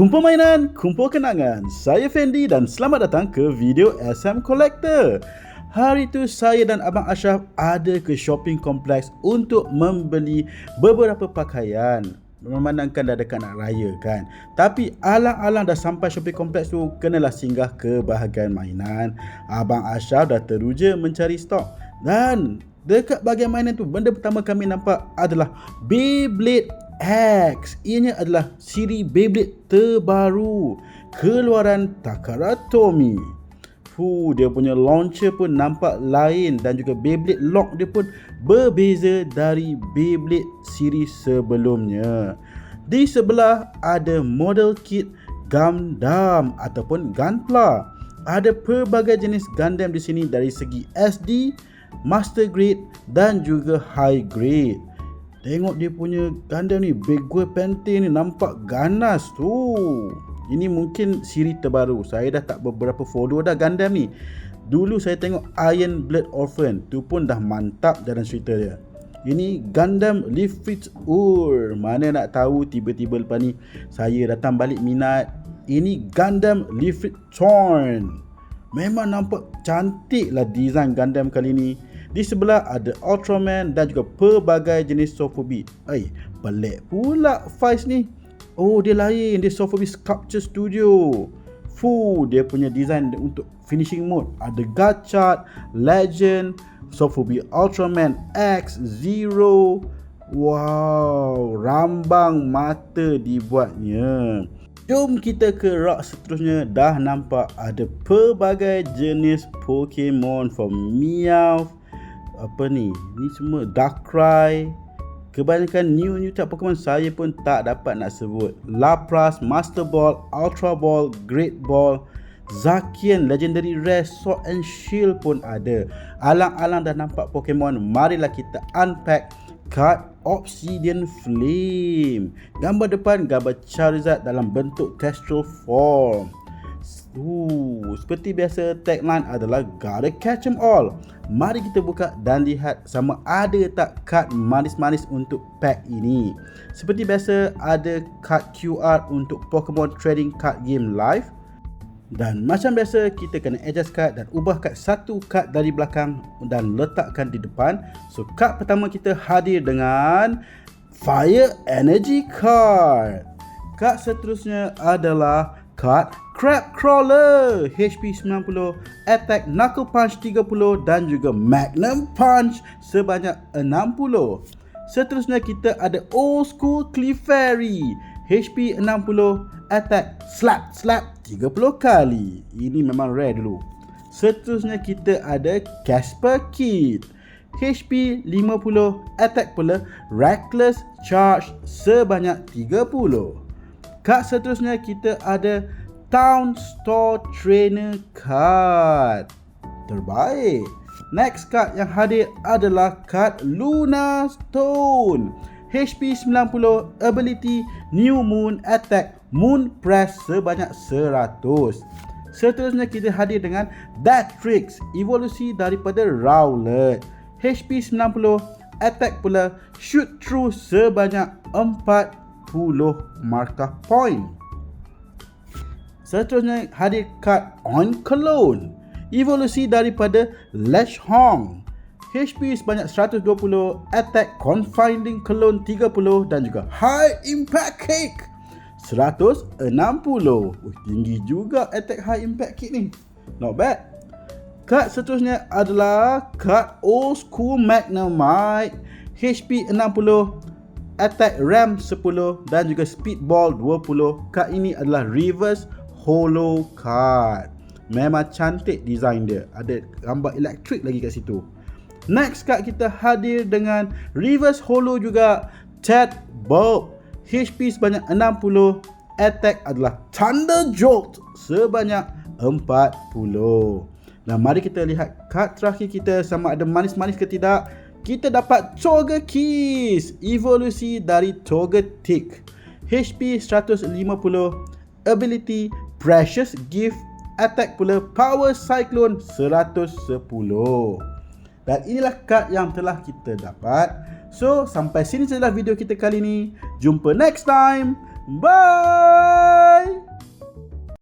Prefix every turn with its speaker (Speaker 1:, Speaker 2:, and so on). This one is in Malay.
Speaker 1: Kumpul mainan, kumpul kenangan. Saya Fendi dan selamat datang ke video SM Collector. Hari itu saya dan Abang Ashraf ada ke shopping kompleks untuk membeli beberapa pakaian. Memandangkan dah dekat nak raya kan. Tapi alang-alang dah sampai shopping kompleks tu, kenalah singgah ke bahagian mainan. Abang Ashraf dah teruja mencari stok. Dan dekat bahagian mainan tu, benda pertama kami nampak adalah Beyblade X Ianya adalah siri Beyblade terbaru Keluaran Takara Tomy Fuh, dia punya launcher pun nampak lain dan juga Beyblade lock dia pun berbeza dari Beyblade siri sebelumnya. Di sebelah ada model kit Gundam ataupun Gunpla. Ada pelbagai jenis Gundam di sini dari segi SD, Master Grade dan juga High Grade. Tengok dia punya Gundam ni Boy Panther ni nampak ganas tu. Ini mungkin siri terbaru. Saya dah tak beberapa follow dah Gundam ni. Dulu saya tengok Iron Blood Orphan Tu pun dah mantap jalan cerita dia. Ini Gundam Fritz Ur. Mana nak tahu tiba-tiba lepas ni Saya datang balik minat. Ini Gundam Fritz Torn. Memang nampak cantik lah design Gundam kali ni di sebelah ada Ultraman dan juga pelbagai jenis Sofubi. Eh, pelik pula Vice ni. Oh, dia lain. Dia Sofubi Sculpture Studio. Fu, dia punya design untuk finishing mode. Ada Gachard, Legend, Sofubi Ultraman X, Zero. Wow, rambang mata dibuatnya. Jom kita ke rock seterusnya Dah nampak ada pelbagai jenis Pokemon from Meowth apa ni? Ni semua Darkrai kebanyakan new new type Pokemon saya pun tak dapat nak sebut. Lapras, Master Ball, Ultra Ball, Great Ball Zacian, Legendary Rare, Sword and Shield pun ada. Alang-alang dah nampak Pokemon marilah kita unpack card Obsidian Flame. Gambar depan gambar Charizard dalam bentuk textural form Ooh, seperti biasa tagline adalah gotta catch them all. Mari kita buka dan lihat sama ada tak kad manis-manis untuk pack ini. Seperti biasa ada kad QR untuk Pokemon Trading Card Game Live. Dan macam biasa kita kena adjust kad dan ubah kad satu kad dari belakang dan letakkan di depan. So kad pertama kita hadir dengan Fire Energy Card. Kad seterusnya adalah kad Crab Crawler HP 90 Attack Knuckle Punch 30 dan juga Magnum Punch sebanyak 60 Seterusnya kita ada Old School Clefairy HP 60 Attack Slap Slap 30 kali. Ini memang rare dulu. Seterusnya kita ada Casper Kid HP 50 Attack pula Reckless Charge sebanyak 30 Kak seterusnya kita ada Town Store Trainer Card. Terbaik. Next card yang hadir adalah card Luna Stone. HP 90, Ability, New Moon, Attack, Moon Press sebanyak 100. Seterusnya kita hadir dengan Tricks, evolusi daripada Rowlet. HP 90, Attack pula, Shoot Through sebanyak 40 markah point. Seterusnya hadir kad On Cologne. Evolusi daripada Lash Hong. HP sebanyak 120 Attack Confining Cologne 30 Dan juga High Impact Cake 160 uh, Tinggi juga Attack High Impact Cake ni. Not bad. Kad seterusnya adalah Kad Old School Magnemite. HP 60 Attack RAM 10 Dan juga Speedball 20 Kad ini adalah Reverse Holo card. Memang cantik design dia. Ada gambar elektrik lagi kat situ. Next card kita hadir dengan reverse holo juga Ted Bulb. HP sebanyak 60. Attack adalah Thunder Jolt sebanyak 40. Nah, mari kita lihat card terakhir kita sama ada manis-manis ke tidak. Kita dapat Toga Keys. Evolusi dari Toga Tick. HP 150. Ability Precious Gift Attack pula Power Cyclone 110 Dan inilah kad yang telah kita dapat So sampai sini sajalah video kita kali ini Jumpa next time Bye